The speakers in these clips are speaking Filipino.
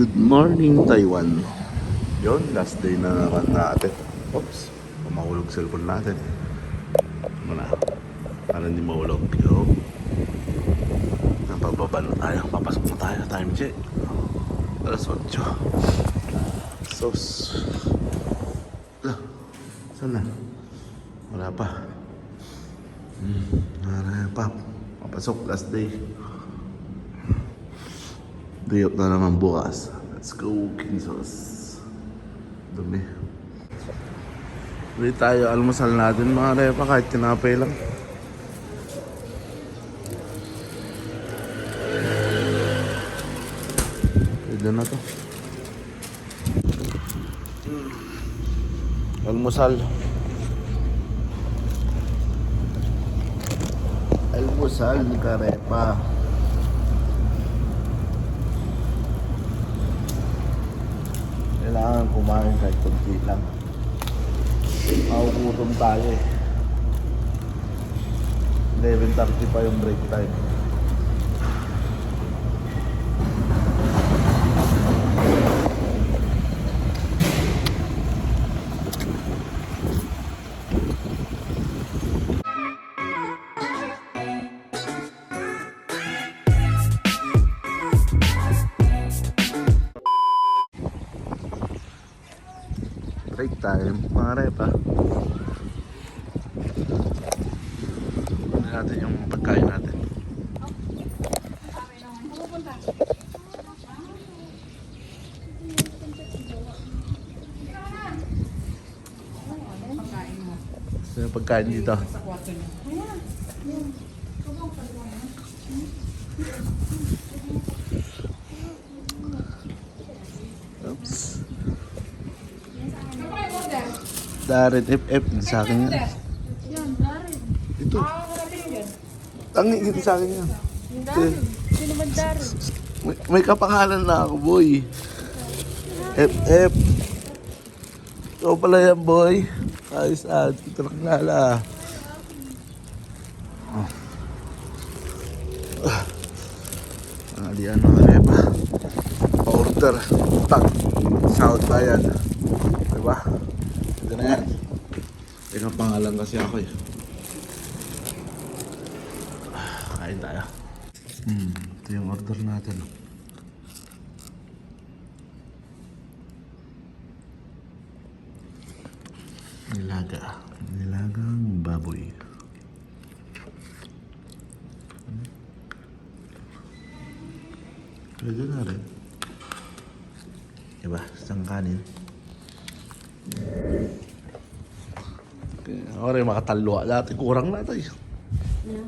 Good morning, Taiwan. Yon, last day na naman natin. Oops, mahulog cellphone natin. Muna, para hindi mahulog. Yo. Napagbaba na tayo. Papasok na tayo. Time check. Alas 8. Sos. Lah, saan na? Wala pa. Hmm, wala pa. Papasok, last day. Day up na naman bukas. Let's go, Kinsos. Dumi. Ulit tayo, almusal natin mga repa kahit tinapay lang. Pwede na to. Almusal. Almusal ni Karepa. Kailangan kumain kahit kunti lang. Makukutom tayo eh. 11.30 pa yung break time. Pagkain dito? Oops. Darren FF sa akin yan. Ito. Tangi dito sa akin yan. Darren. Sino man Darren? May, may kapangalan na ako, boy. FF. Ikaw pala yan, boy. Ayos at ito lang lala. Oh. Ah. Ah, di ano, repa. Pa-order. Tag. Sahod bayan. Diba? Ito na yan. May kapangalan kasi ako eh. Ah, Kain tayo. Hmm, ito yung order natin. Nilaga. Nilagang baboy. Pwede na rin. Diba? Isang kanin. Okay, ako rin makatalwa dati. Kurang na tayo. Yeah.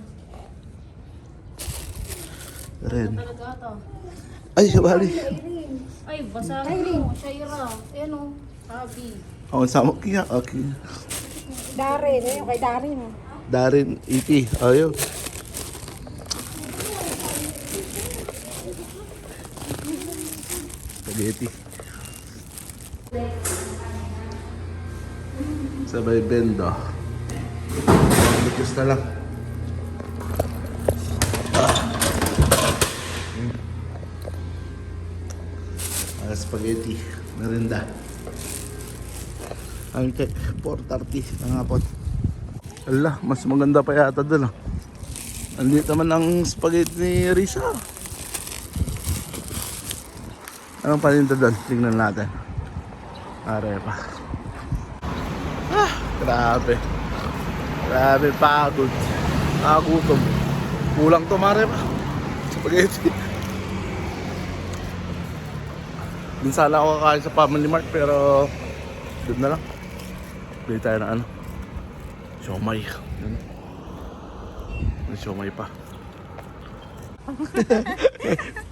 Ren. Ito. Ay, bali. Ay, basa ko. Shaira. Ayan o. Sabi. Ako sama kaya. Okay. Darin, ayun kay Darin. Darin, iti. Ayaw. Spaghetti. Sabay bendo. Lutos na lang. Ah, spaghetti. Merinda. Ang check, 4.30 ng hapon. Ala, mas maganda pa yata doon ah. Andito naman ang spaghetti ni Risa. Anong paninda doon? Tingnan natin. Are pa. Ah, grabe. Grabe pagod. Nakagutom. Kulang to mare pa. Spaghetti. Minsan lang ako kakain sa Family Mart pero doon na lang. Bili tayo ng ano. Siomay. Yun. May siomay pa.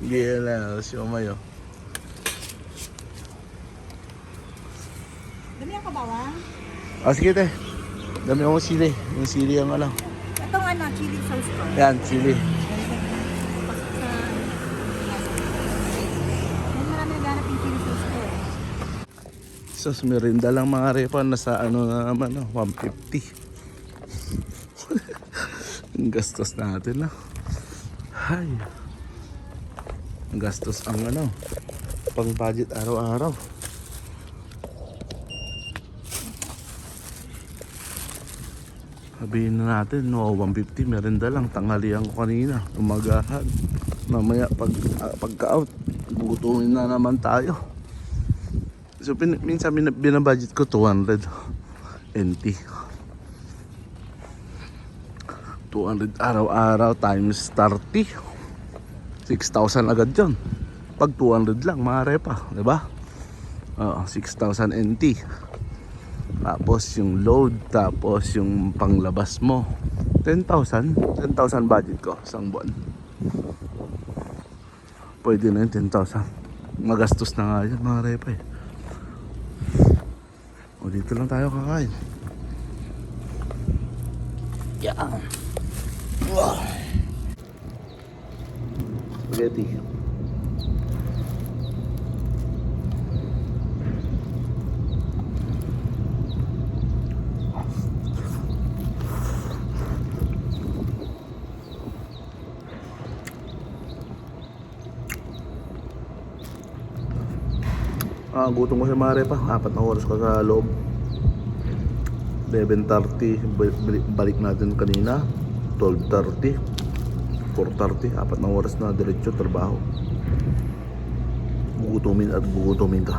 Yan lang. Siomay oh. Dali ang kabawang. Ah, sige te. Dami akong sili. Yung sili ang ano. Itong ano, chili sauce ko. Yan, sili. May marami naghanap yung chili sauce ko. eh. Sa merinda lang mga repa. Nasa ano na naman, no? 150. Ang gastos natin, no? Hay. Ang gastos ang ano. pang budget araw-araw. Sabihin na natin, no, 150 merenda lang. Tanghalian ko kanina, umagahan. Mamaya pag, ah, pagka-out, gugutumin na naman tayo. So, pin, minsan bin, binabudget ko 200 NT. 200 araw-araw times 30. 6,000 agad yun. Pag 200 lang, mga repa, di ba? Oo, 6,000 NT. Tapos yung load, tapos yung panglabas mo. 10,000. 10,000 budget ko isang buwan. Pwede na yung 10,000. Magastos na nga yan mga repa eh. Dito lang tayo kakain. Yan. Wow. Spaghetti. Ah, gutom ko sa mare pa. Apat na oras ko sa loob. 11.30. Balik, natin kanina. 12.30. 4.30. Apat na oras na diretso trabaho. Gugutumin at gugutumin ka.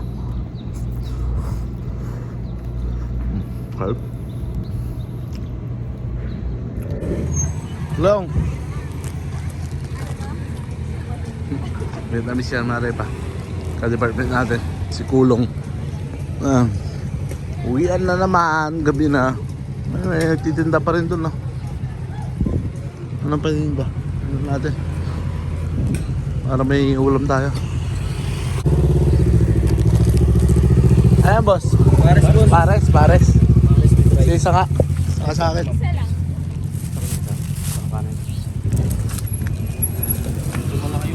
Hmm, Help. Long. Vietnamese yan, mare pa. Ka-department natin. Si Kulong. Ah. Uwian na naman. Gabi na. Ay, nagtitinda pa rin doon, no? Ano pa rin ba? Ano natin? Para may ulam tayo. Ayan, boss. Pares boss. Pares, pares. Sige, isa ka. Saka sa akin.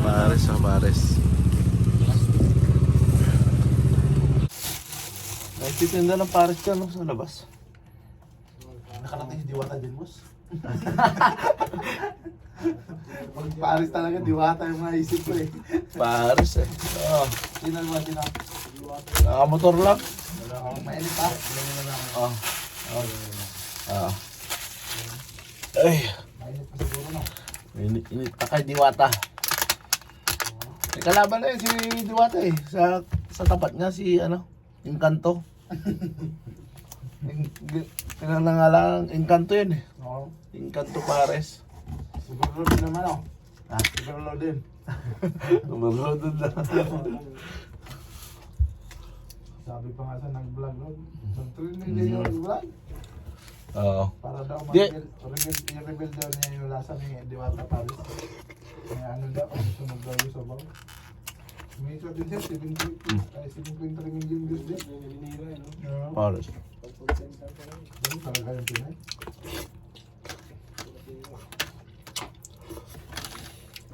Pares, ah, pares. Nagtitinda ng pares ka, no? Sa labas. Nakarating si Diwata din, boss. Pag Paris talaga, diwata yung mga isip ko eh. Pares, eh. Oo. Sino ba sino? Nakamotor lang. Ang mainit pa. Oo. Oo. Ay. Mainit pa siguro no. Init, init pa kay Diwata. May kalaban na yun si Diwata eh. Sa, sa tapat niya si ano, Encanto. Pinanangalang Encanto yun eh. Oo. Encanto Pares. Siguro din naman oh. Ah, Siguro din. Tumalunod na. Sabi pa nga sa nag-vlog no. Nag-training din yung nag-vlog. Oo. Para daw i-reveal daw niya yung lasa ni Diwata Paris. Kaya ano daw, gusto mag-daw yung sabaw. Minsan din siya, 7.3 ay 7.3 million views din. Oo. Pares. Ganun talaga yung Pinay.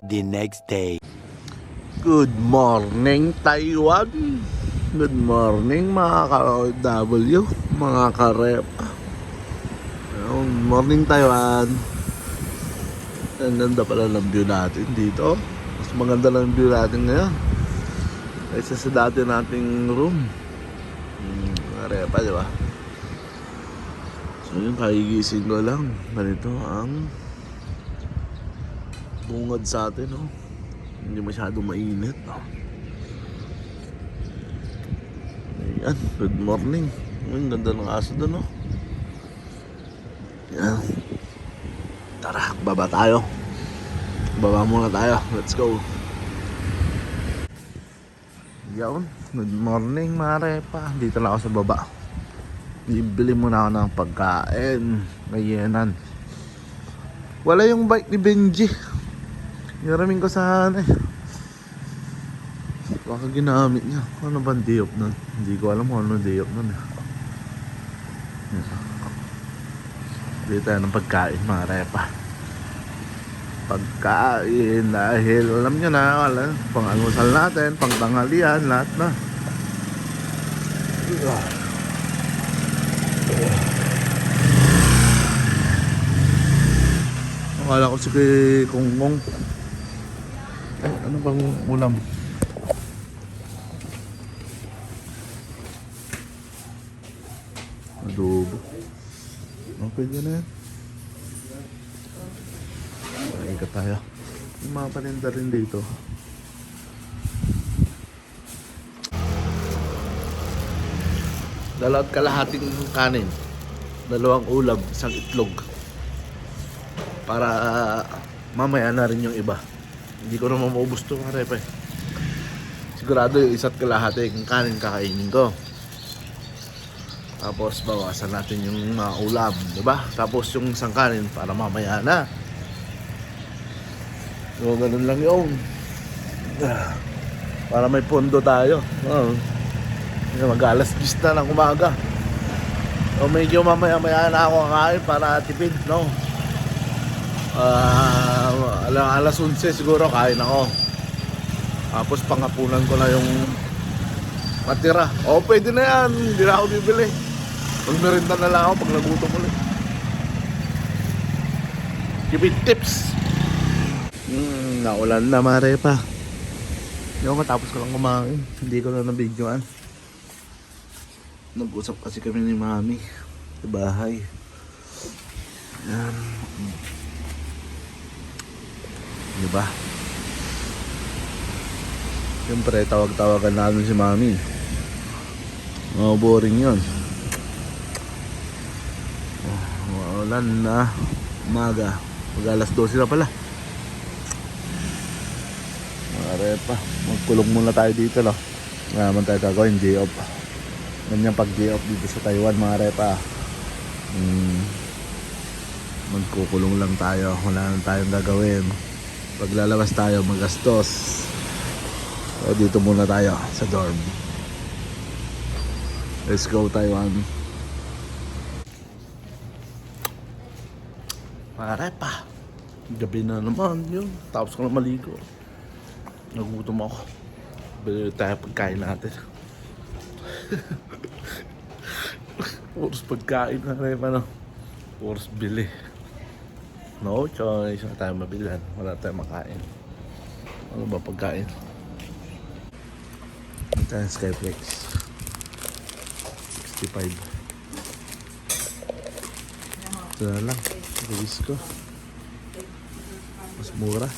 the next day. Good morning, Taiwan. Good morning, mga ka-OW, mga ka-rep. Good morning, Taiwan. Ang ganda pala ng view natin dito. Mas maganda lang view natin ngayon. Kaysa sa dati nating room. Hmm, mga repa, di ba? So yun, kagigising ko lang. Ganito ang bungad sa atin, no? Hindi masyadong mainit, no? Ayan, good morning. Ang ganda ng aso doon, no? Yan. Tara, baba tayo. Baba muna tayo. Let's go. Yan. Good morning, mga repa. Dito na ako sa baba. Bibili muna ako ng pagkain. Mayenan. Wala yung bike ni Benji. Yaraming ko sa eh. Baka ginamit niya. Ano ba ang diop nun? Hindi ko alam kung ano ang diop nun eh. Bili tayo ng pagkain mga repa pagkain. Dahil alam nyo na wala, pang almusal natin pang tanghalian lahat na. Akala ko si Kongkong eh ano bang ulam? Adobo. Okay na yan. Ikat tayo. Yung mga paninda rin dito. Dalawat kalahating kanin. Dalawang ulam, isang itlog. Para ah, mamaya na rin yung iba. Hindi ko naman maubos ito mga repa eh. Sigurado yung isa't kalahati yung kanin kakainin ko. Tapos bawasan natin yung mga ulam, di ba? Tapos yung isang kanin para mamaya na. So, ganun lang yun. Ah, Para may pondo tayo. Oh. Mag alas 10 na ng umaga. O medyo mamaya-maya na ako kakain para tipid, no? Ala alas 11 siguro kain ako. Tapos pangapunan ko na yung matira. O pwede na yan, hindi na ako bibili. Pag merinda na lang ako pag nagutom ulit. Tipid tips. Hmm, naulan na mare pa. Hindi ako matapos ko lang kumain. Hindi ko na nabidyoan. Nag-usap kasi kami ni Mami sa bahay. Yan. Di ba? Siyempre, tawag-tawagan namin si Mami. Mga boring yun. Oh, Maulan na. Umaga. Mag alas 12 na pala. Mga repa. Magkulong muna tayo dito, no? Wala naman tayo gagawin. Day off. Ganyan pag day off dito sa Taiwan, mga repa. Hmm. Magkukulong lang tayo. Wala na tayong gagawin. Pag lalabas tayo, magastos. So, dito muna tayo sa dorm. Let's go, Taiwan. Pare pa. Gabi na naman yun. Tapos ko na maligo. Nagutom ako. Bili tayo pagkain natin. Puros pagkain na rin ano. Puros bili. No choice. Wala tayong mabilan. Wala tayong makain. Ano ba pagkain? Ito tayo Skyflex. 65. Ito na lang. Release ko. Mas mura.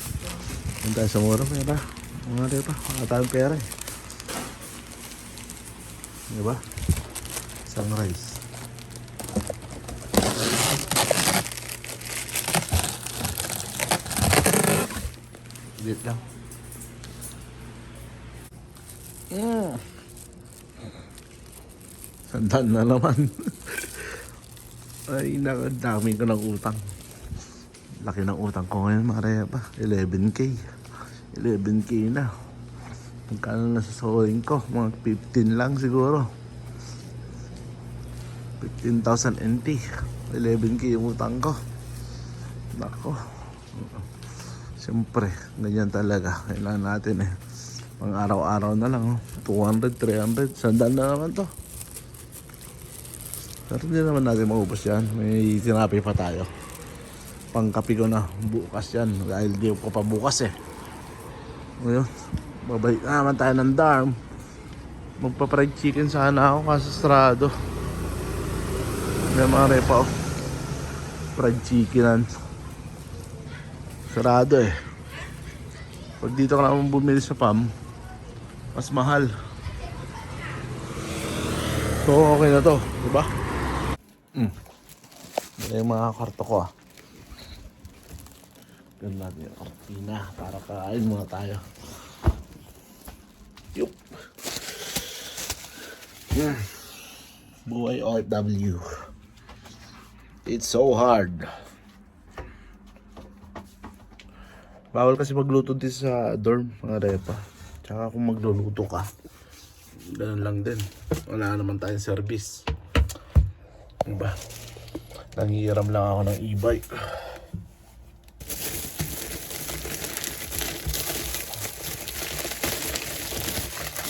Yung tayo sa mura, pera. Mga rin pa. Wala tayong pera eh. Diba? Sunrise. Wait lang. Mm. Sandan na naman. Ay, nakadami ko ng utang. Laki ng utang ko ngayon, mga pa. 11k. 11k na. Magkano na sasawarin ko? Mga 15 lang siguro. 15,000 NT. 11k yung utang ko. Nako. Siyempre, ganyan talaga. Kailangan natin eh. Pang araw-araw na lang. Oh. 200, 300. Sandaan na naman to. Pero hindi naman natin maubos yan. May tinapi pa tayo. Pangkapi ko na bukas yan. Dahil di ko pa bukas eh. Ngayon, babalik na naman tayo ng dorm. Magpa-fried chicken sana ako kaso sarado. May mga repa oh. Fried chickenan. Sarado eh. Pag dito ka naman bumili sa PAM, mas mahal. So, okay na to. Diba? Mm. Ito yung mga karto ko ah. Ganda natin yung kartina para kain muna tayo. Yup. Mm. Buhay OFW. It's so hard. Bawal kasi magluto dito sa dorm, mga repa. Tsaka kung magluluto ka, ganun lang din. Wala naman tayong service. Diba? Nangihiram lang ako ng e-bike.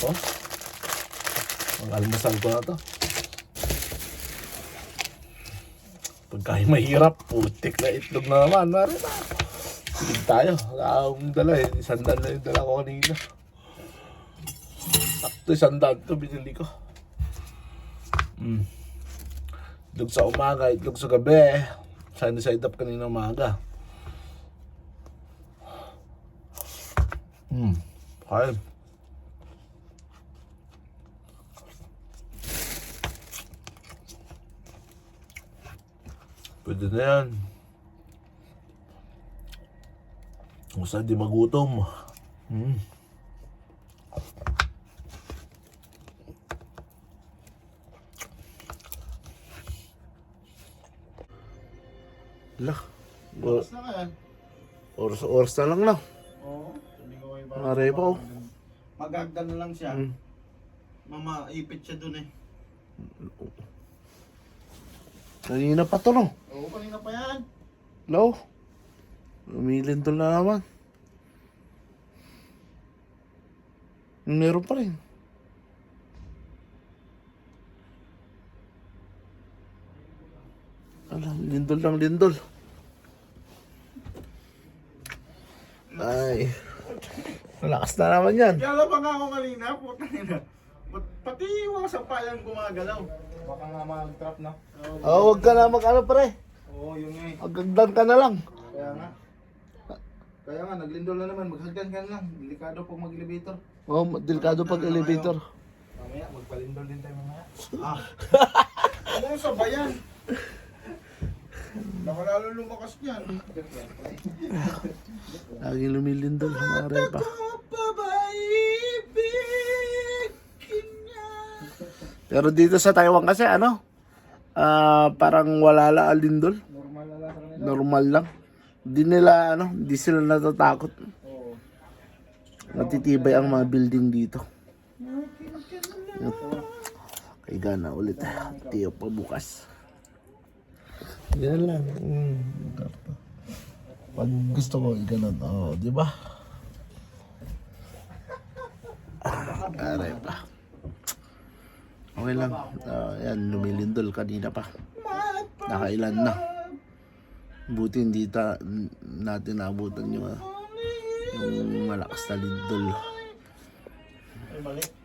Oh. Ang almusal ko na to. Pagkain mahirap, putik na itlog na naman. Mari tayo. Akong dala eh. Isang daan na yung dala ko kanina. Sakto isang daan to binili ko. Mm. Itlog sa umaga, itlog sa gabi. Sunny side up kanina umaga. Hmm. Kain. Pwede na yan. Basta di magutom. Hmm. Lah. Oras na yan. Oras, oras na lang na. Oo. Sabi ko kayo Mga reba oh. Magagdan na lang siya. Hmm. Mama, ipit siya dun eh. Kanina pa to no. Oo, kanina pa yan. No. Lumilindol na naman. Meron pa rin. Ala, lindol lang lindol. Ay. Malakas na naman yan. Kaya pa nga ako kanina, puta nila. Pati yung mga sampayang gumagalaw. Baka nga mag-trap na. Oo, Oh, huwag ka na mag-ano pre. Oo, yun nga eh. Magagdan ka na lang. Kaya nga. Kaya nga, naglindol na naman. Maghagdan ka na lang. Delikado pag mag-elevator. Oh, delikado pag elevator. Mamaya, magpalindol din tayo mamaya. Ah. Ano sa bayan? Baka lalo lumakas yan. Laging lumilindol, mga repa. Pero dito sa Taiwan kasi ano, ah parang wala lang ang lindol. Normal lang. Normal lang. Hindi nila ano, hindi sila natatakot. Oo. Natitibay ang mga building dito. Kay gana ulit. Tiyo pa bukas. Yan lang. Mm. Pag gusto ko, ganun. Oo, di ba? Aray pa. Okay lang. Ah, yan, lumilindol kanina pa. Nakailan na. Buti hindi ta, natin naabutan yung, ah, yung malakas na lindol. Ay, mali.